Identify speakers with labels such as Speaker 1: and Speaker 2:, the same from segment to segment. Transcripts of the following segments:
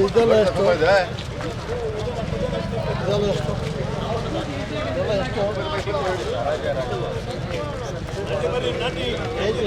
Speaker 1: ಇದೆಲ್ಲ ಎಷ್ಟು? ಇದೆಲ್ಲ ಎಷ್ಟು? ಇದೆಲ್ಲ ಎಷ್ಟು? ಕೆಜಿ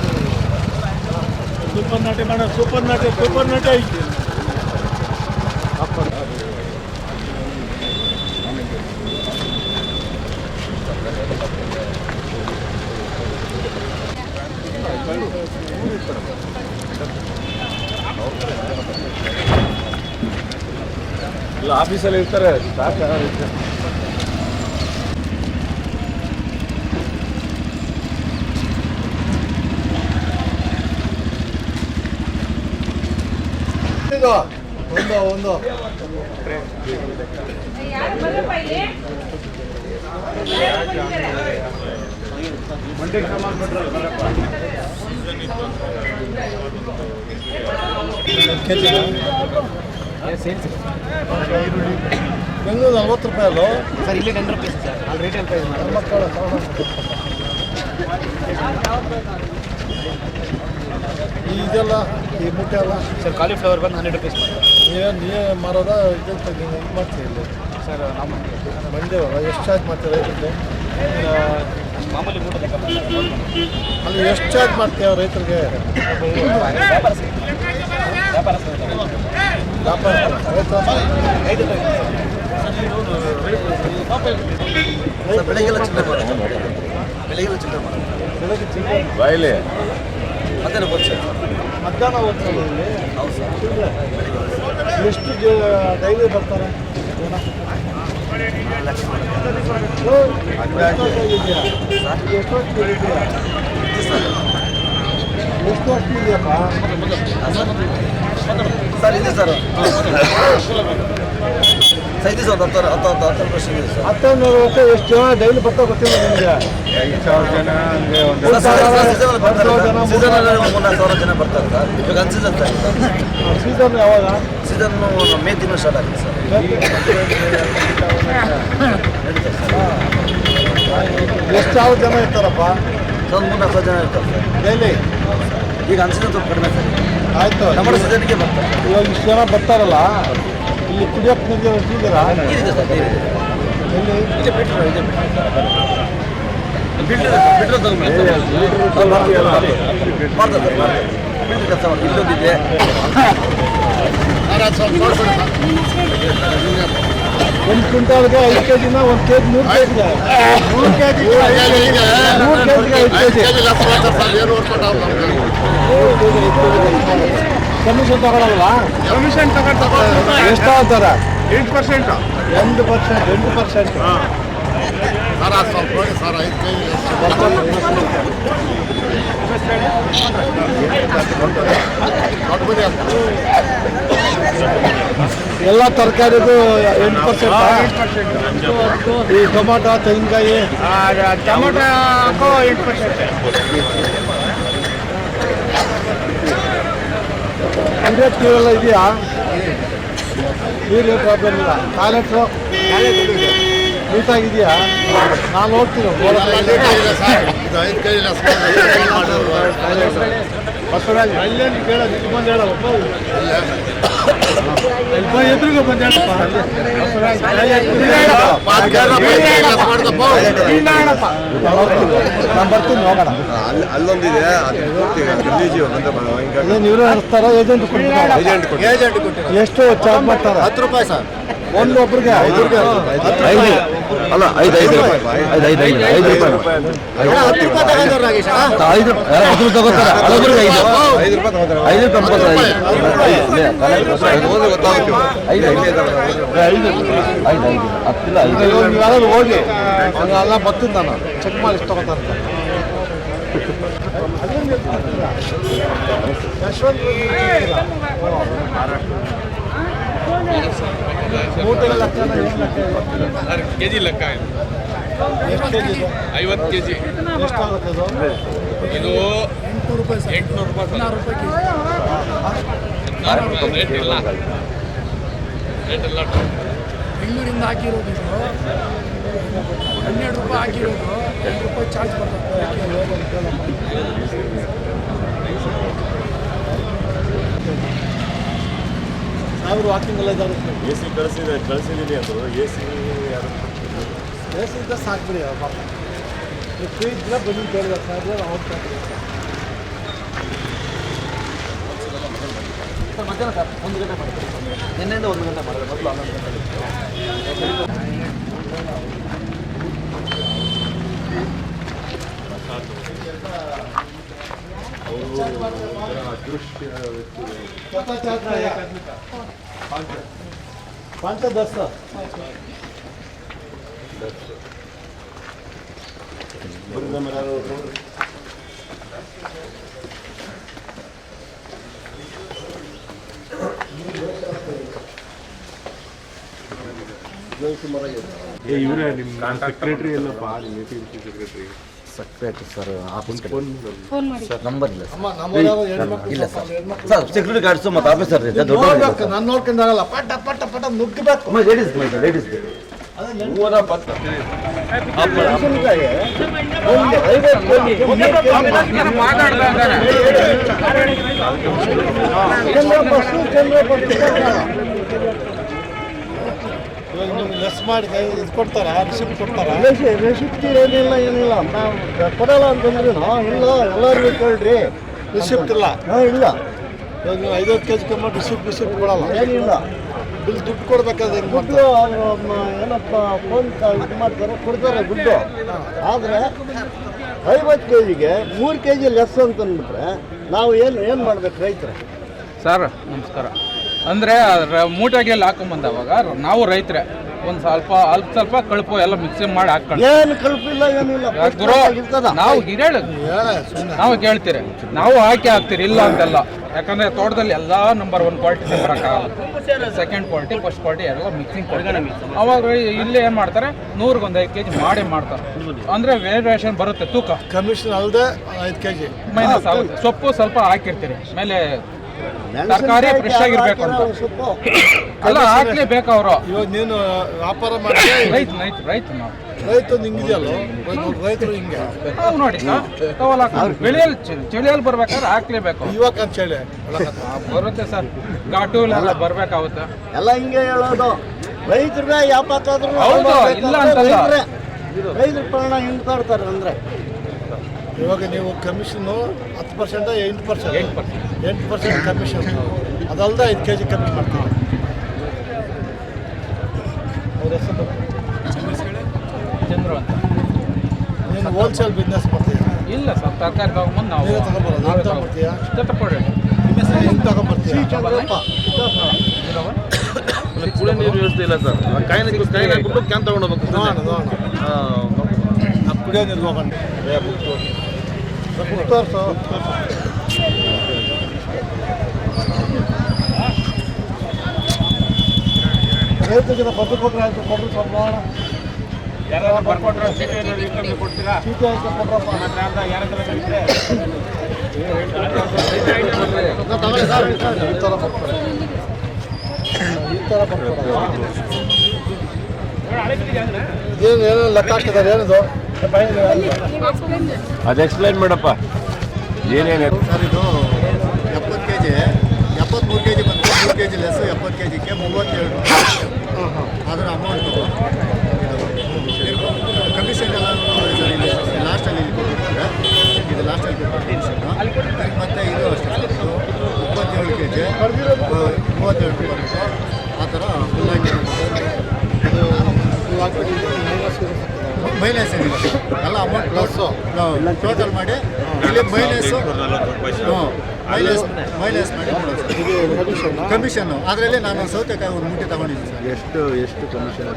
Speaker 1: ಸೂಪರ್ ನಾಟಿ ಮಾಡ ಸೂಪರ್ ನಾಟಿ ಸೂಪರ್ ನಾಟಿ ಐತಿ ಇಲ್ಲ ಆಫೀಸಲ್ಲಿ ಇರ್ತಾರೆ ಸ್ಟಾಫ್ ಇದು ಒಂದು ಒಂದು. ಬೆಂಗಳೂರು ನಲ್ವತ್ತು ರೂಪಾಯಿ ಅಲ್ಲೋ?
Speaker 2: ಸರ್ ಇಲ್ಲಿ ಟೆನ್ ರುಪೀಸ್ ಸರ್ ಅಲ್ಲಿ ರಿಟೇಲ್ ಪ್ರೈಸ್
Speaker 1: ಮಕ್ಕಳು ಇದೆಲ್ಲ ಈ ಮುಟ್ಟೆ ಎಲ್ಲ
Speaker 2: ಸರ್ ಕಾಲಿಫ್ಲವರ್ ಬಂದು ಹಂಡ್ರೆಡ್ ರುಪೀಸ್ ಮಾಡಿ
Speaker 1: ಏನು ನೀವೇ ಮಾರೋದ ಇದು ಇದು ಮಾಡ್ತೀವಿ ಇಲ್ಲಿ?
Speaker 2: ಸರ್ ನಮ್ಮ
Speaker 1: ಬಂದೇವಲ್ಲ ಎಷ್ಟು ಚಾರ್ಜ್ ಮಾಡ್ತೀವಿ ರೈತರಿಗೆ?
Speaker 2: ಮಾಮೂಲಿ
Speaker 1: ಅಲ್ಲಿ ಎಷ್ಟು ಚಾರ್ಜ್ ಮಾಡ್ತೀವಿ ರೈತರಿಗೆ?
Speaker 2: ವ್ಯಾಪಾರ. ವ್ಯಾಪಾರ
Speaker 1: ರೈತ?
Speaker 3: ಬೆಳಗ್ಗೆಲ್ಲ ಚಿಲ್ಲರೆ ಬೆಳಗ್ಗೆಲ್ಲ ಚಿಲ್ಲರೆ
Speaker 1: ಬೆಳಗ್ಗೆ ಚಿಲ್ಲರೆ
Speaker 4: ಬಾಯಿಲಿ.
Speaker 3: ಮಧ್ಯಾಹ್ನ ಬರ್ತೀವಿ ಸರ್
Speaker 1: ಮಧ್ಯಾಹ್ನ ಹೋಗ್ತಾರೆ ಇಲ್ಲಿ
Speaker 3: ಹೌದು ಸರ್.
Speaker 1: ಎಷ್ಟು ಡೈಲಿ ಬರ್ತಾರೆ ಎಷ್ಟು ವರ್ಷ ಇದೆಯಪ್ಪ
Speaker 3: ಸರ್ ಇದೆ ಸರ್. ಇದೆ ಸರ್ ಒಂದು ಹತ್ತು ಹತ್ತು ಹತ್ತು ಇದೆ ಸರ್.
Speaker 1: ಹತ್ತೊಂದು ವರ್ಷ ಎಷ್ಟು ಜನ ಡೈಲಿ ಬರ್ತಾ ಗೊತ್ತಿಲ್ಲ ನಿಮಗೆ?
Speaker 4: ಸಾವಿರ ಜನ
Speaker 3: ಬರ್ತಾರೆ
Speaker 1: ಸಾವಿರ ಜನ,
Speaker 3: ಸರ್. ಸೀಸನಲ್ಲಿ ಒಂದು ಮೂರ್ನಾಲ್ಕು ಸಾವಿರ ಜನ ಬರ್ತಾರೆ ಸರ್. ಇವಾಗ ಅನ್ಸಿದೆ ಸರ್.
Speaker 1: ಸೀಸನ್ ಯಾವಾಗ?
Speaker 3: ಸೀಸನ್ ಮೇ ತಿಂಗಳು ಸ್ಟಾರ್ಟ್ ಆಗಿದೆ ಸರ್.
Speaker 1: ಎಷ್ಟು ಸಾವಿರ ಜನ ಇರ್ತಾರಪ್ಪ?
Speaker 3: ಸರ್ ಒಂದು ಮೂರ್ನಾಲ್ಕು ಸಾವಿರ ಜನ ಇರ್ತಾರೆ ಸರ್.
Speaker 1: ಡೈಲಿ?
Speaker 3: ಈಗ ಅನ್ಸಿದ್ರೆ ಸ್ವಲ್ಪ ಕಡಿಮೆ ಸರ್.
Speaker 1: ಆಯ್ತು.
Speaker 3: ನಮ್ಮ ಸೀಸನ್ಗೆ ಬರ್ತಾರೆ.
Speaker 1: ಇವಾಗ ಇಷ್ಟು ಜನ ಬರ್ತಾರಲ್ಲ? ಇಲ್ಲಿ ಕುಡಿಯಕ್ಕೆ ನೀರಿಗೆ
Speaker 3: ಇದ್ದೀರಾ ಇಲ್ಲೊಂದಿದೆ
Speaker 1: ಒಂದು ಕ್ವಿಂಟಾಲ್ಗೆ ಐದು ಕೆ ಜಿನ ಒಂದು ಕೆ ಜಿ ನೂರು ಕೆ ಜಿಗೆ ನೂರು ಕೆ ಜಿಗೆ ನೂರು ಕೆ ಜಿಗೆ ಐದು ಕೆ ಜಿ ಕಮಿಷನ್ ತಗೊಳಲ್ವಾ?
Speaker 4: ಕಮಿಷನ್ ತಗೊಂಡು
Speaker 1: ಎಷ್ಟು ತಗೋತಾರೆ
Speaker 4: ಎಂಟು ಪರ್ಸೆಂಟ್
Speaker 1: ಎಂಟು ಪರ್ಸೆಂಟ್ ಎಂಟು ಪರ್ಸೆಂಟ್
Speaker 4: ಸರ್ ಅದು ಸ್ವಲ್ಪ ನೋಡಿ ಸರ್ ಐದು ಕೆ ಜಿ
Speaker 1: ಎಲ್ಲ ತರಕಾರಿದು ಎಂಟು ಪರ್ಸೆಂಟ್ ಈ ಟೊಮಾಟೊ ತೆಂಗಿನಕಾಯಿ?
Speaker 4: ಟೊಮೆಟೊ ಎಂಟು ಪರ್ಸೆಂಟ್
Speaker 1: ಹಂಡ್ರೆಡ್ ನೀರೆಲ್ಲ ಇದೆಯಾ? ನೀರಿನ ಪ್ರಾಬ್ಲಮ್ ಇಲ್ಲ. ಟಾಯ್ಲೆಟ್ಸು ನೀಟಾಗಿದೆಯಾ? ನಾನು ಹೋಗ್ತೀನಿ ಬಸವರಾಜ್ ಇಲ್ಲಿ ಬಂದು ಹೇಳಪ್ಪ ಇಲ್ಲಿ ಎದುರಿಗೆ ಬಂದು ಹೇಳಪ್ಪ. ಬಸವರಾಜ್ ನಾನು ಬರ್ತೀನಿ ಹೋಗೋಣ.
Speaker 3: ಅಲ್ಲಿ ಅಲ್ಲೊಂದಿದೆ ಅದು
Speaker 1: ಏಜೆಂಟ್ ಕೊಡ್ತಾರೆ
Speaker 3: ಏಜೆಂಟ್ ಕೊಡಿ ಏಜೆಂಟ್
Speaker 1: ಎಷ್ಟು ಚಾರ್ಜ್ ಮಾಡ್ತಾರೆ?
Speaker 3: ಹತ್ತು ರೂಪಾಯಿ ಸರ್.
Speaker 1: ಒಂದು ಒಬ್ರಿಗೆ
Speaker 3: ಐದು ರೂಪಾಯಿ, ಐದು ರೂಪಾಯಿ.
Speaker 1: ಐದು
Speaker 3: ಅಲ್ಲ ಐದು ಐದು ರೂಪಾಯಿ ಐದು ಐದು ಐದು ಐದು ರೂಪಾಯಿ ಐದು ಹತ್ತು ರೂಪಾಯಿ ತಗೋತಾರೆ ಹಳಬರಿಗೆ ಐದು ಐದು ರೂಪಾಯಿ ತಗೋತಾರೆ ಐದು ರೂಪಾಯಿ ಐದು ಐದು ಐದು ಐದು ಹತ್ತಿಲ್ಲ ಐದು
Speaker 1: ನೀವು ಯಾರಾದ್ರು ಹೋಗಿ ಅಲ್ಲ ಬರ್ತೀನಿ ನಾನು ಚೆಕ್ ಮಾಡಿ ಎಷ್ಟು ತಗೋತಾರೆ ಯಶವಂತ ಮೂಟೆಗೆ ಲೆಕ್ಕನ ಏನು ಲೆಕ್ಕ ಇದೆ?
Speaker 5: ಕೆ ಜಿ ಲೆಕ್ಕ ಐವತ್ತು ಕೆ ಜಿ ಇದು ಎಂಟುನೂರು ರೂಪಾಯಿ ರೇಟ್ ಇಲ್ಲ ರೇಟ್ ಇಲ್ಲ
Speaker 6: ಬೆಂಗಳೂರಿಂದ ಹಾಕಿರೋದು ಹನ್ನೆರಡು ರೂಪಾಯಿ ಹಾಕಿರೋದು. ಎರಡು ರೂಪಾಯಿ ಚಾರ್ಜ್ ಬರ್ತದೆ.
Speaker 1: ಸಾವಿರ ವಾಕಿಂಗ್ ಎಲ್ಲ ಇದಾವೆ
Speaker 4: ಎ ಸಿ ಕಳಿಸಿದೆ ಕಳಿಸಿದ್ದೀನಿ ಅಂದರು ಎ ಸಿ
Speaker 1: ಬೇಸಿ ಇದ್ದ ಸಾಕ್ಬಿಡಿ ಅವ್ರ ಪಾಪ ನೀವು ಫ್ರೀ ಇದ್ರೆ ಬನ್ನಿ ಕೇಳಿದ ಸಾಹೇಬ್ರೆ ನಾವು ಹೋಗ್ತಾ ಇದ್ದೀವಿ.
Speaker 3: ನಿನ್ನೆಯಿಂದ ಒಂದು ಗಂಟೆ ಮಾಡಿದ್ರೆ ಮೊದಲು ಹನ್ನೊಂದು ಗಂಟೆ
Speaker 1: పంట దశ Thank you.
Speaker 4: ಇವರೇ ನಿಮ್ಮ ಸೆಕ್ರೆಟರಿ ಎಲ್ಲಪ್ಪ ನಿಮ್ಮ
Speaker 3: secretary secretary sir office
Speaker 6: phone ಮಾಡಿ.
Speaker 3: ಸರ್ ನಂಬರ್ ಇಲ್ಲ ಇಲ್ಲ ಸರ್ ಸರ್ ಸೆಕ್ಯೂರಿಟಿ ಗಾರ್ಡ್ಸು ಮತ್ತು ಆಫೀಸರ್ ಇದೆ ದೊಡ್ಡ
Speaker 1: ನಾನು ನೋಡ್ಕೊಂಡಾಗಲ್ಲ ಪಟ ಪಟ ಪಟ ನುಗ್ಗಬೇಕು.
Speaker 3: ಲೇಡೀಸ್ ಲೇಡೀಸ್
Speaker 1: ಇವಾಗ ನಿಮ್ಗೆ ಲೆಸ್ ಮಾಡಿ ಇದು ಕೊಡ್ತಾರ ರಿಸಿಪ್ಟ್ ಕೊಡ್ತಾರ?
Speaker 7: ರೆಸಿಪ್ಟ್ ಏನಿಲ್ಲ ಏನಿಲ್ಲ. ನಾವು ಕೊಡಲ್ಲ ಅಂತಂದ್ರೆ ಇಲ್ಲ ಎಲ್ಲರಿಗೂ ಕೇಳ್ರಿ.
Speaker 1: ರಿಸಿಪ್ಟ್ ಇಲ್ಲ.
Speaker 7: ಹಾಂ ಇಲ್ಲ.
Speaker 1: ಇವಾಗ ನೀವು ಐದೈದು ಕೆ ಜಿ ಕಮ್ಮಿ ರಿಸಿಪ್ಟ್ ರಿಸಿಪ್ಟ್ ಕೊಡಲ್ಲ.
Speaker 7: ಏನಿಲ್ಲ.
Speaker 1: ಬಿಲ್ ದುಡ್ಡು ಕೊಡ್ಬೇಕಾದ್ರೆ
Speaker 7: ದುಡ್ಡು ಅವರು ಏನಪ್ಪ ಫೋನ್ ಇದು ಮಾಡ್ತಾರೆ ಕೊಡ್ತಾರೆ ದುಡ್ಡು. ಆದರೆ ಐವತ್ತು ಕೆ ಜಿಗೆ ಮೂರು ಕೆ ಜಿ ಲೆಸ್ ಅಂತಂದ್ಬಿಟ್ರೆ ನಾವು ಏನು ಏನು ಮಾಡ್ಬೇಕು ರೈತರು?
Speaker 8: ಸರ್ ನಮಸ್ಕಾರ. ಅಂದರೆ ಮೂಟೆಗೆ ಹಾಕೊಂಬಂದವಾಗ ನಾವು ರೈತರೇ ಒಂದು ಸ್ವಲ್ಪ ಅಲ್ಪ ಸ್ವಲ್ಪ ಕಳುಪು ಎಲ್ಲ ಮಿಕ್ಸಿಂಗ್ ಮಾಡಿ ಹಾಕೊಂಡು
Speaker 7: ಏನು ಕಲ್ಪಿಲ್ಲ ಏನಿಲ್ಲ. first
Speaker 8: ಗುರು ನಾವು ಹಿರೇಳು ನಾವು ಕೇಳ್ತೀರಿ ನಾವು ಹಾಕಿ ಹಾಕ್ತೀರಿ ಇಲ್ಲ ಅಂತೆಲ್ಲ. ಯಾಕಂದ್ರೆ ತೋಟದಲ್ಲಿ ಎಲ್ಲ ನಂಬರ್ ಒನ್ ಕ್ವಾಲಿಟಿ ಬರೋಕ್ಕಾಗಲ್ಲ ಸೆಕೆಂಡ್ ಕ್ವಾಲಿಟಿ ಫಸ್ಟ್ ಕ್ವಾಲಿಟಿ ಎಲ್ಲ ಮಿಕ್ಸಿಂಗ್ ಕೊಡ್ತಾರೆ. ಅವಾಗ ಇಲ್ಲಿ ಏನು ಮಾಡ್ತಾರೆ ನೂರಿಗೊಂದು ಐದು ಕೆ ಜಿ ಮಾಡಿ ಮಾಡ್ತಾರೆ. ಅಂದರೆ ವೇರಿಯೇಷನ್ ಬರುತ್ತೆ ತೂಕ.
Speaker 1: ಕಮಿಷನ್ ಅಲ್ಲದೆ ಐದು ಕೆ ಜಿ
Speaker 8: ಮೈನಸ್ ಆಗುತ್ತೆ. ಸೊಪ್ಪು ಸ್ವಲ್ಪ ಹಾಕಿರ್ತೀರಿ. ಮೇಲೆ ತರಕಾರಿ ಫ್ರೆಶ್ ಆಗಿರ್ಬೇಕು ಅಂತ. ಅಲ್ಲ ಹಾಕ್ಲೇಬೇಕು ಅವರು.
Speaker 1: ಇವಾಗ ನೀನು ವ್ಯಾಪಾರ ಮಾಡಿ
Speaker 8: ರೈತ ರೈತ ರೈತ ನಾವು.
Speaker 1: ರೈತ ಹಿಂಗಿದೆಯಲ್ಲ ರೈತರು ಹಿಂಗೆ.
Speaker 8: ನಾವು ನೋಡಿ ಬೆಳೆಯಲ್ಲಿ ಚಳಿಯಲ್ಲಿ ಬರ್ಬೇಕಾದ್ರೆ ಹಾಕ್ಲೇಬೇಕು.
Speaker 1: ಇವಾಗ ಅಂತ ಹೇಳಿ.
Speaker 8: ಬರುತ್ತೆ ಸರ್. ಘಾಟುಲೆಲ್ಲ ಬರ್ಬೇಕಾಗುತ್ತೆ.
Speaker 7: ಎಲ್ಲ ಹಿಂಗೆ ಹೇಳೋದು. ರೈತರಿಗೆ ಯಾಪಾಕಾದ್ರು
Speaker 8: ಹೌದು, ಇಲ್ಲ ಅಂತಲ್ಲ.
Speaker 7: ರೈತರ ಪ್ರಾಣ ಹೆಂಗ್ ಕಾಡ್ತಾರೆ ಅಂದರೆ.
Speaker 1: ಇವಾಗ ನೀವು ಕಮಿಷನ್ ಹತ್ತು ಪರ್ಸೆಂಟ್ ಎಂಟು ಪರ್ಸೆಂಟ್?
Speaker 8: ಎಂಟು ಪರ್ಸೆಂಟ್.
Speaker 1: ಎಂಟು ಪರ್ಸೆಂಟ್ ಕಮಿಷನ್ ಅದಲ್ಲದೆ ಐದು ಕೆ ಜಿ ಕಮ್ಮಿ ಮಾಡ್ತೀವಿ. ಅವ್ರ ಹೆಸರು
Speaker 8: ಚಂದ್ರು ಅಂತ
Speaker 1: ನೀನು ಹೋಲ್ಸೇಲ್ ಬಿಸ್ನೆಸ್ ಮಾಡ್ತೀವಿ
Speaker 8: ಇಲ್ಲ ಸರ್ ತರಕಾರಿ ತಗೊಂಬಂದು ನಾವು
Speaker 1: ನೀವೇ ತಗೊಂಬರೋದು?
Speaker 8: ನಾವೇ.
Speaker 1: ಹೆಂಗೆ ತಗೊಂಬರ್ತೀಯ
Speaker 7: ಚಂದ್ರಪ್ಪ
Speaker 3: ಕುಡಿಯೋ ನೀರು ವ್ಯವಸ್ಥೆ ಇಲ್ಲ ಸರ್. ಕಾಯಿನ ಕಾಯಿನ ಹಾಕ್ಬಿಟ್ಟು ಕ್ಯಾನ್
Speaker 1: ಕುಡಿಯೋ ನೀರು ಹೋಗೋಣ. ರೈತರಿಗೆ ಕೊಟ್ಟರೆ ಆಯ್ತು ಕೊಬ್ಬರಿ ಸ್ವಲ್ಪ ನೋಡೋಣ
Speaker 2: ಯಾರು ಬರ್ಕೊಟ್ರೆ ಚೀಟಿ ಏನಾದ್ರು ಇನ್ಕಮ್ ಕೊಡ್ತೀರಾ?
Speaker 1: ಚೀಟಿ ಆಯ್ತು ಕೊಡ್ರಪ್ಪ
Speaker 2: ಮತ್ತೆ
Speaker 1: ಈ ಥರ ಬರ್ತಾರೆ ಈ ಥರ ಬರ್ತಾರೆ ಏನು ಏನೋ ಲೆಕ್ಕ ಹಾಕಿದ್ದಾರೆ ಏನಿದು?
Speaker 4: ಅದು ಎಕ್ಸ್ಪ್ಲೈನ್ ಮಾಡಪ್ಪ. ಏನೇನು?
Speaker 9: ಸರ್ ಇದು ಎಪ್ಪತ್ತು ಕೆ ಜಿ ಎಪ್ಪತ್ತ್ಮೂರು ಕೆ ಜಿ ಬಂದು ಮೂರು ಕೆ ಜಿ ಲೆಸ್ ಎಪ್ಪತ್ತು ಕೆ ಜಿಗೆ ಮೂವತ್ತೇಳು. ಅದರ ಅಮೌಂಟ್ ಕಮಿಷನ್ ಎಲ್ಲ ಲಾಸ್ಟಲ್ಲಿ ಇಲ್ಲಿ. ಕೊಟ್ಟಿರ್ತಾರೆ. ಇದು ಲಾಸ್ಟಲ್ಲಿ ಕೊಟ್ಟಿರ್ತಾರೆ ಮತ್ತು ಇದು ಅಷ್ಟೇ. ಇದು ಇಪ್ಪತ್ತೇಳು ಕೆ ಜಿ ಮೂವತ್ತೇಳು ರೂಪಾಯಿ ಬರುತ್ತೆ ಆ ಥರ ಫುಲ್ಲಾಗಿ ಮೈನಸ್ ಏನಿಲ್ಲ. ಎಲ್ಲ ಅಮೌಂಟ್ ಪ್ಲಸ್ಸು ಟೋಟಲ್ ಮಾಡಿ ಇಲ್ಲಿ ಮೈನಸ್ಸು ಮೈನಸ್ ಮೈನಸ್ ಮಾಡಿ ಕಮಿಷನ್ನು ಅದರಲ್ಲಿ ನಾನು ಸೌತೆಕಾಯಿ ಒಂದು ಮೂಟೆ ತಗೊಂಡಿದ್ದೀನಿ ಸರ್.
Speaker 7: ಎಷ್ಟು ಎಷ್ಟು ಕಮಿಷನ್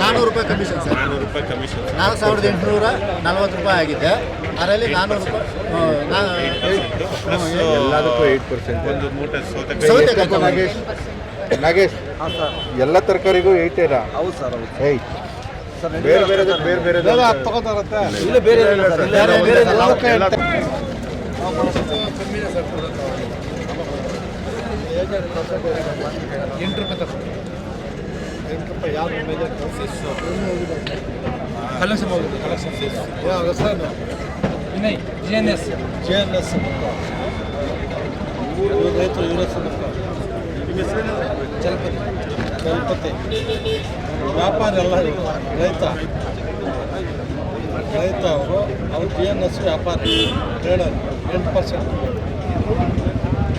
Speaker 9: ನಾನ್ನೂರು ರೂಪಾಯಿ ಕಮಿಷನ್ ಸರ್.
Speaker 5: ನಾನ್ನೂರು ರೂಪಾಯಿ ಕಮಿಷನ್
Speaker 9: ನಾಲ್ಕು ಸಾವಿರದ ಎಂಟುನೂರ ನಲ್ವತ್ತು ರೂಪಾಯಿ ಆಗಿದೆ. ಅದರಲ್ಲಿ ನಾನ್ನೂರು ರೂಪಾಯಿ
Speaker 7: ಎಲ್ಲದಕ್ಕೂ ಏಯ್ಟ್ ಪರ್ಸೆಂಟ್
Speaker 5: ಒಂದು ಮೂಟೆ ಸೌತೆಕಾಯಿ.
Speaker 7: ನಾಗೇಶ್ ನಾಗೇಶ್ ಎಲ್ಲ ತರಕಾರಿಗೂ ಏಯ್ಟೇರಾ
Speaker 3: ಹೌದು ಸರ್ ಹೌದು
Speaker 7: ಏಯ್ಟ್ ಬೇರೆ ಬೇರೆ ಬೇರೆ ಬೇರೆ
Speaker 1: ಬೇರೆ ಹತ್ತು ತಗೋತಾರಂತೆ
Speaker 3: ಇಲ್ಲ ಬೇರೆ ಬೇರೆ ಸರ್. ಇಲ್ಲ
Speaker 9: ಬೇರೆ-
Speaker 3: ಬೇರೆ
Speaker 9: ಬೇರೆ
Speaker 3: ಎಲ್ಲ-
Speaker 9: ಎಲ್ಲ-
Speaker 3: ಎಲ್ಲ-
Speaker 6: ಕಮ್ಮಿನೇ ಸರ್ ಕೊಡೋದು ಎಂಟು ರೂಪಾಯಿ ತಗೊಂಡು
Speaker 1: ಎಂಟು ರೂಪಾಯಿ ಯಾವ್ದು ಮೇಲೆ
Speaker 6: ಕಲೆಕ್ಷನ್ ಹೋಗುತ್ತೆ ಕಲೆಕ್ಷನ್
Speaker 1: ಯಾವ ಹೆಸರು
Speaker 8: Vinay G N
Speaker 1: S J N S ರೈತರು ಇವ್ರ ಜಲಪತಿ ಜಲಪತಿ ವ್ಯಾಪಾರ ಎಲ್ಲ. ರೈತ ರೈತ ಅವರು ಅವ್ರು ಜಿ ಎನ್ ಎಸ್ ವ್ಯಾಪಾರ ಟ್ರೇಡರ್ ಎಂಟು ಪರ್ಸೆಂಟ್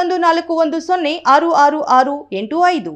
Speaker 10: ಒಂದು ನಾಲ್ಕು ಒಂದು ಸೊನ್ನೆ ಆರು ಆರು ಆರು ಎಂಟು ಐದು.